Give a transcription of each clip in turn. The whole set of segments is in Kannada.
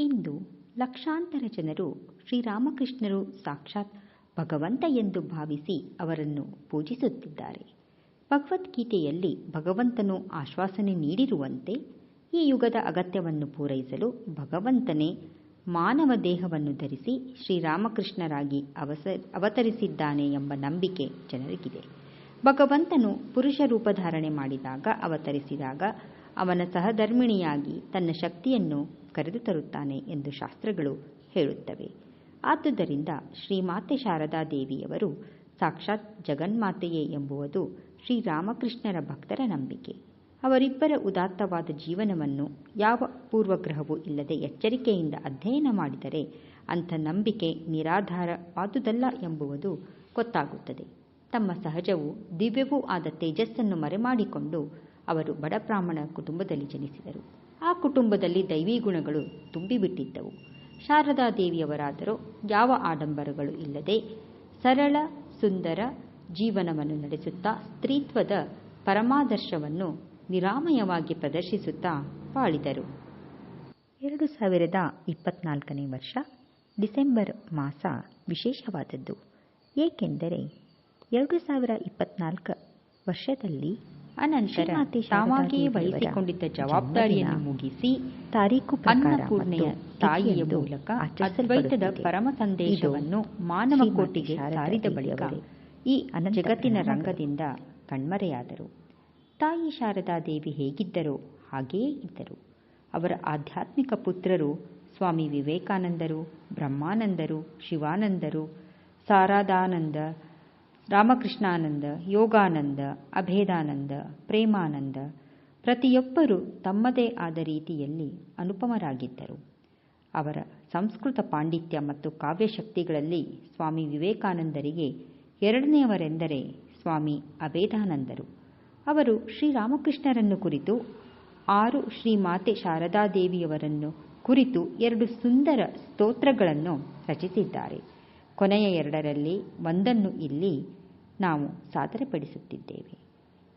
ಇಂದು ಲಕ್ಷಾಂತರ ಜನರು ಶ್ರೀರಾಮಕೃಷ್ಣರು ಸಾಕ್ಷಾತ್ ಭಗವಂತ ಎಂದು ಭಾವಿಸಿ ಅವರನ್ನು ಪೂಜಿಸುತ್ತಿದ್ದಾರೆ. ಭಗವದ್ಗೀತೆಯಲ್ಲಿ ಭಗವಂತನು ಆಶ್ವಾಸನೆ ನೀಡಿರುವಂತೆ ಈ ಯುಗದ ಅಗತ್ಯವನ್ನು ಪೂರೈಸಲು ಭಗವಂತನೇ ಮಾನವ ದೇಹವನ್ನು ಧರಿಸಿ ಶ್ರೀರಾಮಕೃಷ್ಣರಾಗಿ ಅವಸ, ಅವತರಿಸಿದ್ದಾನೆ ಎಂಬ ನಂಬಿಕೆ ಜನರಿಗಿದೆ. ಭಗವಂತನು ಪುರುಷ ರೂಪಧಾರಣೆ ಮಾಡಿದಾಗ, ಅವತರಿಸಿದಾಗ ಅವನ ಸಹಧರ್ಮಿಣಿಯಾಗಿ ತನ್ನ ಶಕ್ತಿಯನ್ನು ಕರೆದು ತರುತ್ತಾನೆ ಎಂದು ಶಾಸ್ತ್ರಗಳು ಹೇಳುತ್ತವೆ. ಆದುದರಿಂದ ಶ್ರೀಮಾತೆ ಶಾರದಾ ದೇವಿಯವರು ಸಾಕ್ಷಾತ್ ಜಗನ್ಮಾತೆಯೇ ಎಂಬುವುದು ಶ್ರೀರಾಮಕೃಷ್ಣರ ಭಕ್ತರ ನಂಬಿಕೆ. ಅವರಿಬ್ಬರ ಉದಾತ್ತವಾದ ಜೀವನವನ್ನು ಯಾವ ಪೂರ್ವಗ್ರಹವೂ ಇಲ್ಲದೆ ಎಚ್ಚರಿಕೆಯಿಂದ ಅಧ್ಯಯನ ಮಾಡಿದರೆ ಅಂಥ ನಂಬಿಕೆ ನಿರಾಧಾರವಾದುದಲ್ಲ ಎಂಬುವುದು ಗೊತ್ತಾಗುತ್ತದೆ. ತಮ್ಮ ಸಹಜವೂ ದಿವ್ಯವೂ ಆದ ತೇಜಸ್ಸನ್ನು ಮರೆಮಾಡಿಕೊಂಡು ಅವರು ಬಡ ಬ್ರಾಹ್ಮಣ ಕುಟುಂಬದಲ್ಲಿ ಜನಿಸಿದರು. ಆ ಕುಟುಂಬದಲ್ಲಿ ದೈವಿ ಗುಣಗಳು ತುಂಬಿಬಿಟ್ಟಿದ್ದವು. ಶಾರದಾ ದೇವಿಯವರಾದರೂ ಯಾವ ಆಡಂಬರಗಳು ಇಲ್ಲದೆ ಸರಳ, ಸುಂದರ ಜೀವನವನ್ನು ನಡೆಸುತ್ತಾ ಸ್ತ್ರೀತ್ವದ ಪರಮಾದರ್ಶವನ್ನು ನಿರಾಮಯವಾಗಿ ಪ್ರದರ್ಶಿಸುತ್ತಾ ಬಾಳಿದರು. ಎರಡು ಸಾವಿರದ ಇಪ್ಪತ್ನಾಲ್ಕನೇ ವರ್ಷ ಡಿಸೆಂಬರ್ ಮಾಸ ವಿಶೇಷವಾದದ್ದು. ಏಕೆಂದರೆ ಎರಡು ಸಾವಿರ ಇಪ್ಪತ್ನಾಲ್ಕು ವರ್ಷದಲ್ಲಿ ಅನಂತರ ತಾವಾಗಿಯೇ ವಹಿಸಿಕೊಂಡಿದ್ದ ಜವಾಬ್ದಾರಿಯನ್ನು ಮುಗಿಸಿ ತಾರೀಕು ಅನ್ನಪೂರ್ಣೆಯ ತಾಯಿಯ ಮೂಲಕ ಅದ್ವೈತದ ಪರಮ ಸಂದೇಶವನ್ನು ಮಾನವ ಕೋಟಿಗೆ ಸಾರಿದ ಬಳಿಕ ಈ ಜಗತ್ತಿನ ರಂಗದಿಂದ ಕಣ್ಮರೆಯಾದರು. ತಾಯಿ ಶಾರದಾ ದೇವಿ ಹೇಗಿದ್ದರೋ? ಹಾಗೆಯೇ ಇದ್ದರು. ಅವರ ಆಧ್ಯಾತ್ಮಿಕ ಪುತ್ರರು ಸ್ವಾಮಿ ವಿವೇಕಾನಂದರು ಬ್ರಹ್ಮಾನಂದರು ಶಿವಾನಂದರು ಸಾರಾದಾನಂದ ರಾಮಕೃಷ್ಣಾನಂದ, ಯೋಗಾನಂದ, ಅಭೇದಾನಂದ, ಪ್ರೇಮಾನಂದ ಪ್ರತಿಯೊಬ್ಬರೂ ತಮ್ಮದೇ ಆದ ರೀತಿಯಲ್ಲಿ ಅನುಪಮರಾಗಿದ್ದರು. ಅವರ ಸಂಸ್ಕೃತ ಪಾಂಡಿತ್ಯ ಮತ್ತು ಕಾವ್ಯಶಕ್ತಿಗಳಲ್ಲಿ ಸ್ವಾಮಿ ವಿವೇಕಾನಂದರಿಗೆ ಎರಡನೆಯವರೆಂದರೆ ಸ್ವಾಮಿ ಅಭೇದಾನಂದರು. ಅವರು ಶ್ರೀರಾಮಕೃಷ್ಣರನ್ನು ಕುರಿತು, ಆರು ಶ್ರೀಮಾತೆ ಶಾರದಾದೇವಿಯವರನ್ನು ಕುರಿತು ಎರಡು ಸುಂದರ ಸ್ತೋತ್ರಗಳನ್ನು ರಚಿಸಿದ್ದಾರೆ. ಕೊನೆಯ ಎರಡರಲ್ಲಿ ಒಂದನ್ನು ಇಲ್ಲಿ ನಾವು ಸಾದರಪಡಿಸುತ್ತಿದ್ದೇವೆ.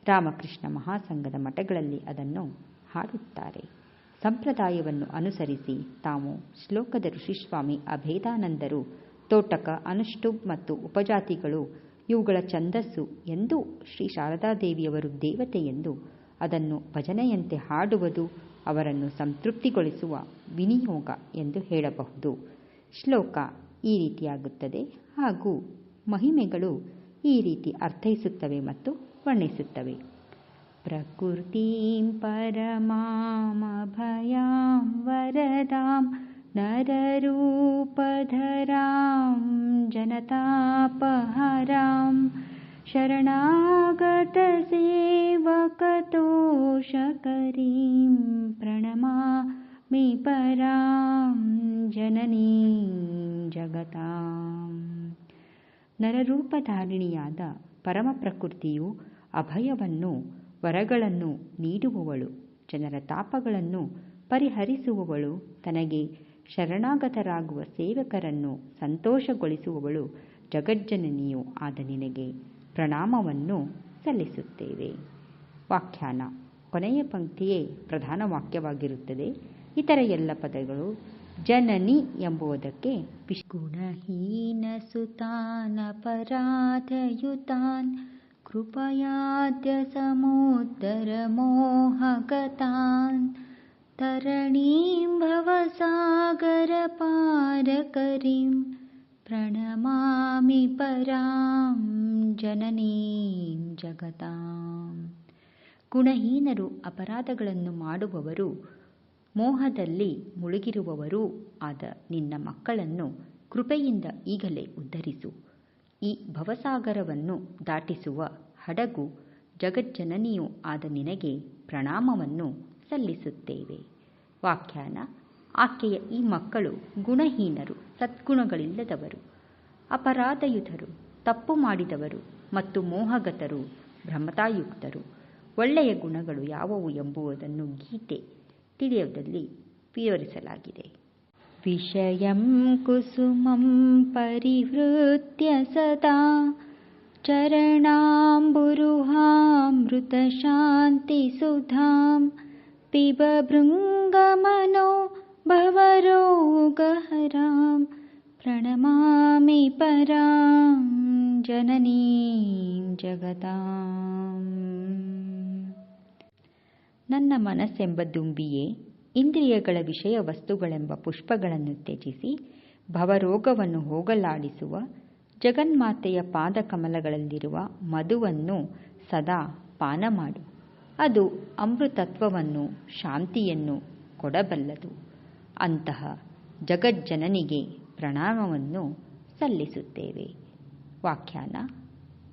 ರಾಮಕೃಷ್ಣ ಮಹಾಸಂಘದ ಮಠಗಳಲ್ಲಿ ಅದನ್ನು ಹಾಡುತ್ತಾರೆ. ಸಂಪ್ರದಾಯವನ್ನು ಅನುಸರಿಸಿ ತಾವು ಶ್ಲೋಕದ ಋಷಿಸ್ವಾಮಿ ಅಭೇದಾನಂದರು, ತೋಟಕ ಅನುಷ್ಠುಬ್ ಮತ್ತು ಉಪಜಾತಿಗಳು, ಇವುಗಳ ಛಂದಸ್ಸು ಎಂದು ಶ್ರೀ ಶಾರದಾದೇವಿಯವರು ದೇವತೆ ಎಂದು ಅದನ್ನು ಭಜನೆಯಂತೆ ಹಾಡುವುದು ಅವರನ್ನು ಸಂತೃಪ್ತಿಗೊಳಿಸುವ ವಿನಿಯೋಗ ಎಂದು ಹೇಳಬಹುದು. ಶ್ಲೋಕ ಈ ರೀತಿಯಾಗುತ್ತದೆ. ಹಾಗೂ ಮಹಿಮೆಗಳು ಈ ರೀತಿ ಅರ್ಥೈಸುತ್ತವೆ ಮತ್ತು ವರ್ಣಿಸುತ್ತವೆ ಪ್ರಕೃತಿಂ ಪರಮಾಮಭಯಾಂ ವರದಾಂ ನರರೂಪಧರಾಂ ಜನತಾಪಹರಾಂ ಶರಣಾಗತಸೇವಕತೋಷಕರೀಂ ಪ್ರಣಮಾಮಿ ಪರಾಂ ಜನನೀಂ ಜಗತಾಂ ನರರೂಪಧಾರಿಣಿಯಾದ ಪರಮ ಪ್ರಕೃತಿಯು ಅಭಯವನ್ನು, ವರಗಳನ್ನು ನೀಡುವವಳು, ಜನರ ತಾಪಗಳನ್ನು ಪರಿಹರಿಸುವವಳು, ತನಗೆ ಶರಣಾಗತರಾಗುವ ಸೇವಕರನ್ನು ಸಂತೋಷಗೊಳಿಸುವವಳು ಜಗಜ್ಜನನಿಯೂ ಆದ ನಿನಗೆ ಪ್ರಣಾಮವನ್ನು ಸಲ್ಲಿಸುತ್ತೇವೆ. ವ್ಯಾಖ್ಯಾನ. ಕೊನೆಯ ಪಂಕ್ತಿಯೇ ಪ್ರಧಾನ ವಾಕ್ಯವಾಗಿರುತ್ತದೆ. ಇತರ ಎಲ್ಲ ಪದಗಳು ಜನನಿ ಎಂಬುದಕ್ಕೆ ಗುಣಹೀನ ಸುತಾನಪರಾಧಯುತಾನ್ ಕೃಪಯಾದ್ಯ ಸಮೋದರ ಮೋಹಗತಾನ್ ತರಣೀಂ ಭವಸಾಗರ ಪಾರಕರಿಂ ಪ್ರಣಮಾಮಿ ಪರಾಂ ಜನನೀಂ ಜಗತಾಂ. ಗುಣಹೀನರು ಅಪರಾಧಗಳನ್ನು ಮಾಡುವವರು ಮೋಹದಲ್ಲಿ ಮುಳುಗಿರುವವರೂ ಆದ ನಿನ್ನ ಮಕ್ಕಳನ್ನು ಕೃಪೆಯಿಂದ ಈಗಲೇ ಉದ್ಧರಿಸು. ಈ ಭವಸಾಗರವನ್ನು ದಾಟಿಸುವ ಹಡಗು ಜಗಜ್ಜನನಿಯೂ ಆದ ನಿನಗೆ ಪ್ರಣಾಮವನ್ನು ಸಲ್ಲಿಸುತ್ತೇವೆ. ವ್ಯಾಖ್ಯಾನ, ಆಕೆಯ ಈ ಮಕ್ಕಳು ಗುಣಹೀನರು, ಸದ್ಗುಣಗಳಿಲ್ಲದವರು, ಅಪರಾಧಯುತರು, ತಪ್ಪು ಮಾಡಿದವರು ಮತ್ತು ಮೋಹಗತರು, ಭ್ರಮತಾಯುಕ್ತರು. ಒಳ್ಳೆಯ ಗುಣಗಳು ಯಾವುವು ಎಂಬುದನ್ನು ಗೀತೆ ತಿಳಿಯುವುದರಲ್ಲಿ ವಿವರಿಸಲಾಗಿದೆ ವಿಷಯಂ ಕುಸುಮಂ ಪರಿಹೃತ್ಯ ಸದಾ ಚರಣಾಂಬುರುಹಾಮೃತಶಾಂತಿಸುಧಾಂ ಪಿಬ ಭೃಂಗಮನೋ ಭವರೋಗಹರಾಂ रोगहरां प्रणमामि परां ಜನನೀಂ ಜಗತಾಂ ನನ್ನ ಮನಸ್ಸೆಂಬ ದುಂಬಿಯೇ ಇಂದ್ರಿಯಗಳ ವಿಷಯ ವಸ್ತುಗಳೆಂಬ ಪುಷ್ಪಗಳನ್ನು ತ್ಯಜಿಸಿ ಭವರೋಗವನ್ನು ಹೋಗಲಾಡಿಸುವ ಜಗನ್ಮಾತೆಯ ಪಾದಕಮಲಗಳಲ್ಲಿರುವ ಮಧುವನ್ನು ಸದಾ ಪಾನ ಮಾಡು ಅದು ಅಮೃತತ್ವವನ್ನು, ಶಾಂತಿಯನ್ನು ಕೊಡಬಲ್ಲದು. ಅಂತಹ ಜಗಜ್ಜನನಿಗೆ ಪ್ರಣಾಮವನ್ನು ಸಲ್ಲಿಸುತ್ತೇವೆ. ವ್ಯಾಖ್ಯಾನ,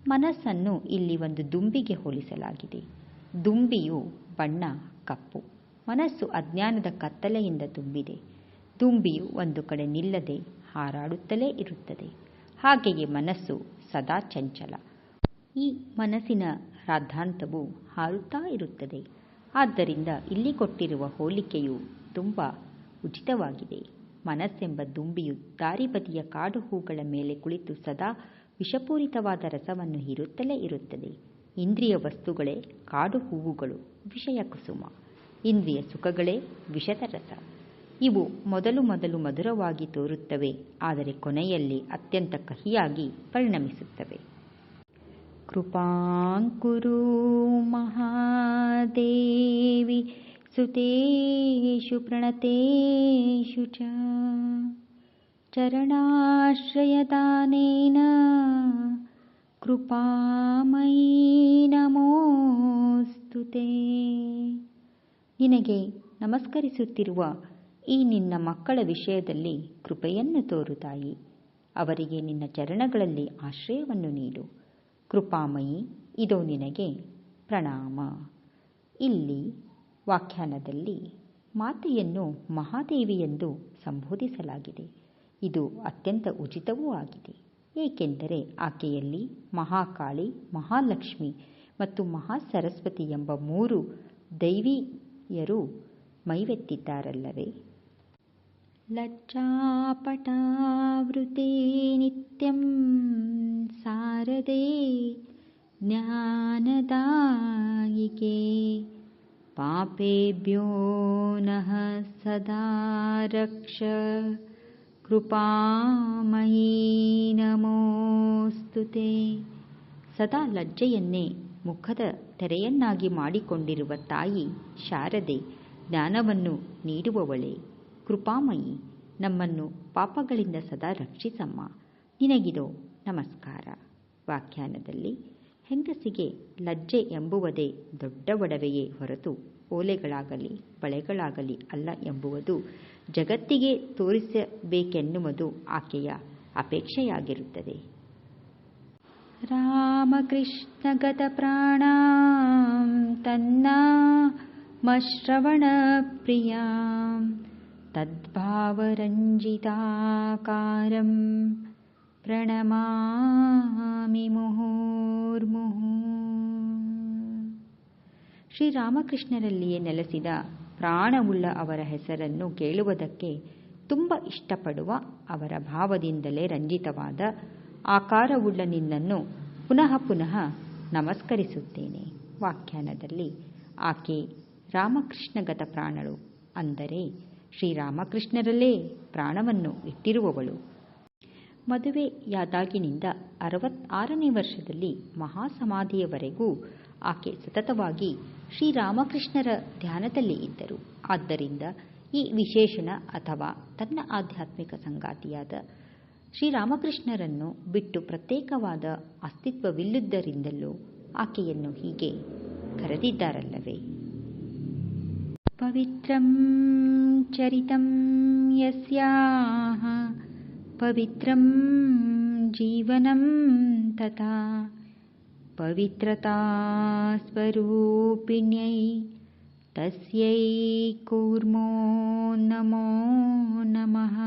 ಮನಸ್ಸನ್ನು ಇಲ್ಲಿ ಒಂದು ದುಂಬಿಗೆ ಹೋಲಿಸಲಾಗಿದೆ. ದುಂಬಿಯು ಬಣ್ಣ, ಕಪ್ಪು. ಮನಸ್ಸು ಅಜ್ಞಾನದ ಕತ್ತಲೆಯಿಂದ ತುಂಬಿದೆ. ದುಂಬಿಯು ಒಂದು ಕಡೆ ನಿಲ್ಲದೆ ಹಾರಾಡುತ್ತಲೇ ಇರುತ್ತದೆ. ಹಾಗೆಯೇ ಮನಸ್ಸು ಸದಾ ಚಂಚಲ. ಈ ಮನಸ್ಸಿನ ರಾದ್ಧಾಂತವು ಹಾರುತ್ತಾ ಇರುತ್ತದೆ. ಆದ್ದರಿಂದ ಇಲ್ಲಿ ಕೊಟ್ಟಿರುವ ಹೋಲಿಕೆಯು ತುಂಬ ಉಚಿತವಾಗಿದೆ. ಮನಸ್ಸೆಂಬ ದುಂಬಿಯು ದಾರಿಬದಿಯ ಕಾಡು ಹೂಗಳ ಮೇಲೆ ಕುಳಿತು ಸದಾ ವಿಷಪೂರಿತವಾದ ರಸವನ್ನು ಹೀರುತ್ತಲೇ ಇರುತ್ತದೆ. ಇಂದ್ರಿಯ ವಸ್ತುಗಳೇ, ಕಾಡು ಹೂವುಗಳು, ವಿಷಯ ಕುಸುಮ, ಇಂದ್ರಿಯ ಸುಖಗಳೇ, ವಿಷದ ರಸ. ಇವು ಮೊದಲು ಮೊದಲು ಮಧುರವಾಗಿ ತೋರುತ್ತವೆ, ಆದರೆ ಕೊನೆಯಲ್ಲಿ ಅತ್ಯಂತ ಕಹಿಯಾಗಿ ಪರಿಣಮಿಸುತ್ತವೆ. ಕೃಪಾಂಕುರು ಮಹಾದೇವಿ ಸುತೇಷು ಪ್ರಣತೇಷು ಚ. ಚರಣಾಶ್ರಯದಾನೇನ ಕೃಪಾಮಯೀ ನಮೋಸ್ತುತೆ ನಿನಗೆ ನಮಸ್ಕರಿಸುತ್ತಿರುವ ಈ ನಿನ್ನ ಮಕ್ಕಳ ವಿಷಯದಲ್ಲಿ ಕೃಪೆಯನ್ನು ತೋರು ತಾಯಿ. ಅವರಿಗೆ ನಿನ್ನ ಚರಣಗಳಲ್ಲಿ ಆಶ್ರಯವನ್ನು ನೀಡು. ಕೃಪಾಮಯಿ, ಇದು ನಿನಗೆ ಪ್ರಣಾಮ. ಇಲ್ಲಿ ವ್ಯಾಖ್ಯಾನದಲ್ಲಿ ಮಾತೆಯನ್ನು ಮಹಾದೇವಿ ಎಂದು ಸಂಬೋಧಿಸಲಾಗಿದೆ. ಇದು ಅತ್ಯಂತ ಉಚಿತವೂ ಆಗಿದೆ. ಏಕೆಂದರೆ ಆಕೆಯಲ್ಲಿ ಮಹಾಕಾಳಿ, ಮಹಾಲಕ್ಷ್ಮಿ ಮತ್ತು ಮಹಾಸರಸ್ವತಿ ಎಂಬ ಮೂರು ದೈವಿಯರು ಮೈವೆತ್ತಿದ್ದಾರಲ್ಲವೇ? ಲಜ್ಜಾಪಟಾವೃತೆ ನಿತ್ಯಂ ಸಾರದೆ ಜ್ಞಾನದಾಯಿಕೆ ಪಾಪೇಭ್ಯೋ ನಃ ಸದಾ ರಕ್ಷ ಕೃಪಾಮಯೀ ನಮೋಸ್ತುತೆ ಸದಾ ಲಜ್ಜೆಯನ್ನೇ ಮುಖದ ತೆರೆಯನ್ನಾಗಿ ಮಾಡಿಕೊಂಡಿರುವ ತಾಯಿ ಶಾರದೆ ಜ್ಞಾನವನ್ನು ನೀಡುವವಳೆ. ಕೃಪಾಮಯಿ, ನಮ್ಮನ್ನು ಪಾಪಗಳಿಂದ ಸದಾ ರಕ್ಷಿಸಮ್ಮ. ನಿನಗಿದೋ ನಮಸ್ಕಾರ. ವ್ಯಾಖ್ಯಾನದಲ್ಲಿ, ಹೆಂಗಸಿಗೆ ಲಜ್ಜೆ ಎಂಬುವುದೇ ದೊಡ್ಡ ಒಡವೆಯೇ ಹೊರತು ಓಲೆಗಳಾಗಲಿ, ಬಳೆಗಳಾಗಲಿ ಅಲ್ಲ ಎಂಬುವುದು ಜಗತ್ತಿಗೆ ತೋರಿಸಬೇಕೆನ್ನುವುದು ಆಕೆಯ ಅಪೇಕ್ಷೆಯಾಗಿರುತ್ತದೆ. ರಾಮಕೃಷ್ಣಗತ ಪ್ರಾಣ ತನ್ನ ಮಶ್ರವಣ ಪ್ರಿಯ ತದ್ಭಾವರಂಜಿತಾಕಾರಂ ಪ್ರಣಮಾಮಿ ಮುಹುರ್ಮುಹು ಶ್ರೀರಾಮಕೃಷ್ಣರಲ್ಲಿಯೇ ನೆಲೆಸಿದ ಪ್ರಾಣವುಳ್ಳ ಅವರ ಹೆಸರನ್ನು ಕೇಳುವುದಕ್ಕೆ ತುಂಬ ಇಷ್ಟಪಡುವ ಅವರ ಭಾವದಿಂದಲೇ ರಂಜಿತವಾದ ಆಕಾರವುಳ್ಳ ನಿನ್ನನ್ನು ಪುನಃ ಪುನಃ ನಮಸ್ಕರಿಸುತ್ತೇನೆ. ವ್ಯಾಖ್ಯಾನದಲ್ಲಿ ಆಕೆ ರಾಮಕೃಷ್ಣಗತ ಪ್ರಾಣಳು ಅಂದರೆ ಶ್ರೀರಾಮಕೃಷ್ಣರಲ್ಲೇ ಪ್ರಾಣವನ್ನು ಇಟ್ಟಿರುವವಳು. ಮದುವೆಯಾದಾಗಿನಿಂದ ಅರವತ್ತಾರನೇ ವರ್ಷದಲ್ಲಿ ಮಹಾಸಮಾಧಿಯವರೆಗೂ ಆಕೆ ಸತತವಾಗಿ ಶ್ರೀರಾಮಕೃಷ್ಣರ ಧ್ಯಾನದಲ್ಲಿ ಇದ್ದರು. ಆದ್ದರಿಂದ ಈ ವಿಶೇಷಣ ಅಥವಾ ತನ್ನ ಆಧ್ಯಾತ್ಮಿಕ ಸಂಗಾತಿಯಾದ ಶ್ರೀರಾಮಕೃಷ್ಣರನ್ನು ಬಿಟ್ಟು ಪ್ರತ್ಯೇಕವಾದ ಅಸ್ತಿತ್ವವಿಲ್ಲದ್ದರಿಂದಲೂ ಆಕೆಯನ್ನು ಹೀಗೆ ಕರೆದಿದ್ದಾರಲ್ಲವೇ? ಪವಿತ್ರಂ ಚರಿತಂ ಯಸ್ಯಾಹ, ಪವಿತ್ರಂ ಜೀವನಂ ತಥಾ. ಸ್ವರೂಪಿಣ್ಯೈ ತಸ್ಯೈ ಕೂರ್ಮೋ ನಮೋ ನಮಃ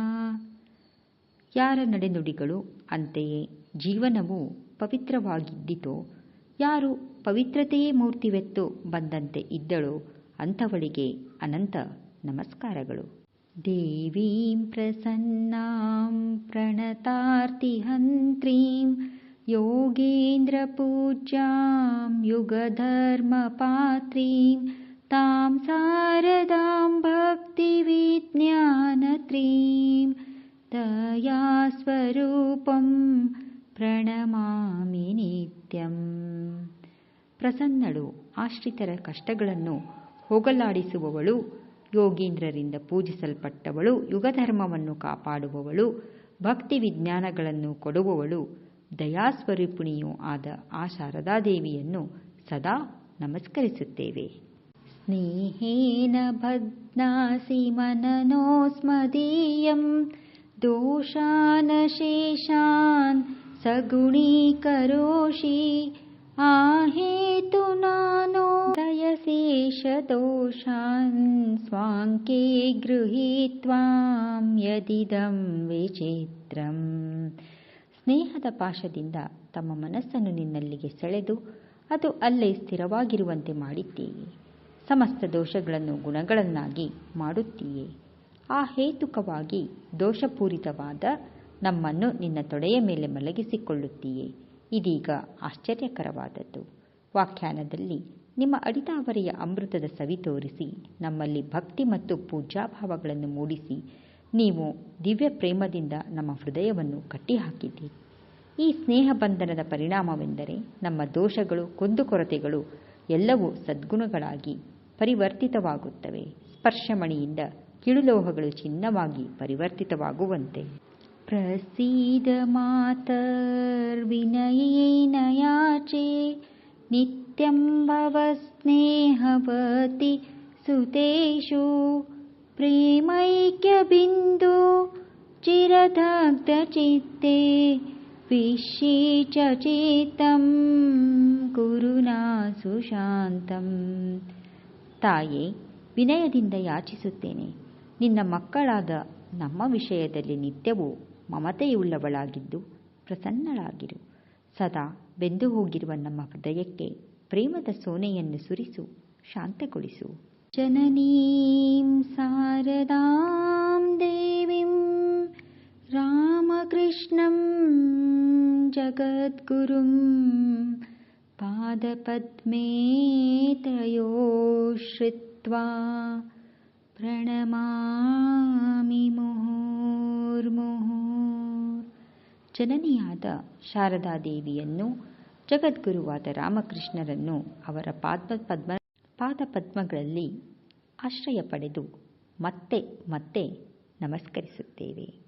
ಯಾರ ನಡೆನುಡಿಗಳು? ಅಂತೆಯೇ ಜೀವನವು ಪವಿತ್ರವಾಗಿದ್ದಿತೋ, ಯಾರು ಪವಿತ್ರತೆಯೇ ಮೂರ್ತಿವೆತ್ತು ಬಂದಂತೆ ಇದ್ದಳು, ಅಂಥವಳಿಗೆ ಅನಂತ ನಮಸ್ಕಾರಗಳು. ದೇವೀಂ ಪ್ರಸನ್ನಾಂ ಪ್ರಣತಾರ್ತಿಹಂತ್ರೀಂ योगेन्द्रपूज्यां युगधर्मपात्रीं तां शारदां भक्तिविज्ञानविशारदां ದಯಾಸ್ವರೂಪಂ ದಯಾಸ್ವರೂಪಂ ಪ್ರಣಮಾಮಿ ನಿತ್ಯಂ ಪ್ರಸನ್ನಳು ಆಶ್ರಿತರ ಕಷ್ಟಗಳನ್ನು ಹೋಗಲಾಡಿಸುವವಳು ಯೋಗೀಂದ್ರರಿಂದ ಪೂಜಿಸಲ್ಪಟ್ಟವಳು ಯುಗಧರ್ಮವನ್ನು ಕಾಪಾಡುವವಳು ಭಕ್ತಿ ವಿಜ್ಞಾನಗಳನ್ನು ಕೊಡುವವಳು ದಯಾಸ್ವರೂಪಿಣಿಯೂ ಆದ ಆ ಶಾರದಾದೇವಿಯನ್ನು ಸದಾ ನಮಸ್ಕರಿಸುತ್ತೇವೆ ಸ್ನೇಹೇನ ಬಧ್ನಾಸಿ ಮನನೋಸ್ಮದೀಯಂ ದೋಷಾನಶೇಷಾನ್ ಸಗುಣೀಕರೋಷಿ आहेतुनानो दयशेषदोषान् स्वाङ्के गृहीत्वाಂ ಯದಿದಂ ವಿಚಿತ್ರಂ ಸ್ನೇಹದ ಪಾಶದಿಂದ ತಮ್ಮ ಮನಸ್ಸನ್ನು ನಿನ್ನಲ್ಲಿಗೆ ಸೆಳೆದು ಅದು ಅಲ್ಲೇ ಸ್ಥಿರವಾಗಿರುವಂತೆ ಮಾಡಿದ್ದೀಯೆ. ಸಮಸ್ತ ದೋಷಗಳನ್ನು ಗುಣಗಳನ್ನಾಗಿ ಮಾಡುತ್ತೀಯೆ. ಆ ಹೇತುಕವಾಗಿ ದೋಷಪೂರಿತವಾದ ನಮ್ಮನ್ನು ನಿನ್ನ ತೊಡೆಯ ಮೇಲೆ ಮಲಗಿಸಿಕೊಳ್ಳುತ್ತೀಯೆ. ಇದೀಗ ಆಶ್ಚರ್ಯಕರವಾದದ್ದು. ವ್ಯಾಖ್ಯಾನದಲ್ಲಿ ನಿಮ್ಮ ಅಡಿತಾವರೆಯ ಅಮೃತದ ಸವಿ ತೋರಿಸಿ, ನಮ್ಮಲ್ಲಿ ಭಕ್ತಿ ಮತ್ತು ಪೂಜಾಭಾವಗಳನ್ನು ಮೂಡಿಸಿ ನೀವು ದಿವ್ಯ ಪ್ರೇಮದಿಂದ ನಮ್ಮ ಹೃದಯವನ್ನು ಕಟ್ಟಿಹಾಕಿದ್ದೀರಿ. ಈ ಸ್ನೇಹ ಬಂಧನದ ಪರಿಣಾಮವೆಂದರೆ ನಮ್ಮ ದೋಷಗಳು, ಕುಂದುಕೊರತೆಗಳು ಎಲ್ಲವೂ ಸದ್ಗುಣಗಳಾಗಿ ಪರಿವರ್ತಿತವಾಗುತ್ತವೆ. ಸ್ಪರ್ಶಮಣಿಯಿಂದ ಕಿಳುಲೋಹಗಳು ಚಿನ್ನವಾಗಿ ಪರಿವರ್ತಿತವಾಗುವಂತೆ. ಪ್ರಸೀದ ಮಾತರ್ವಿನಯೇನ ಯಾಚೆ ನಿತ್ಯಂ ಭವ ಸ್ನೇಹವತಿ ಸುತೇಷು. ಪ್ರೇಮೈಕ್ಯಬಿಂದು ಚಿರದಗ್ಧಚಿತ್ತೆ ವಿಶೇಷಚೇತಂ ಕುರುನಾ ಸುಶಾಂತಂ ತಾಯೇ, ವಿನಯದಿಂದ ಯಾಚಿಸುತ್ತೇನೆ. ನಿನ್ನ ಮಕ್ಕಳಾದ ನಮ್ಮ ವಿಷಯದಲ್ಲಿ ನಿತ್ಯವೂ ಮಮತೆಯುಳ್ಳವಳಾಗಿದ್ದು ಪ್ರಸನ್ನಳಾಗಿರು. ಸದಾ ಬೆಂದು ಹೋಗಿರುವ ನಮ್ಮ ಹೃದಯಕ್ಕೆ ಪ್ರೇಮದ ಸೋನೆಯನ್ನು ಸುರಿಸು, ಶಾಂತಗೊಳಿಸು. ಜನನೀಂ शारदां देवीं रामकृष्णं ಪಾದಪದ್ಮೇ ತಯೋ ಶ್ರಿತ್ವಾ ಪ್ರಣಮಾಮಿ ಮುಹುರ್ಮುಹುರ್ ಜನನಿಯಾದ ಶಾರದಾದೇವಿಯನ್ನು ಜಗದ್ಗುರುವಾದ ರಾಮಕೃಷ್ಣರನ್ನು ಅವರ ಪಾದ ಪದ್ಮ ಪಾದಪದ್ಮಗಳಲ್ಲಿ ಆಶ್ರಯ ಪಡೆದು ಮತ್ತೆ ಮತ್ತೆ ನಮಸ್ಕರಿಸುತ್ತೇವೆ.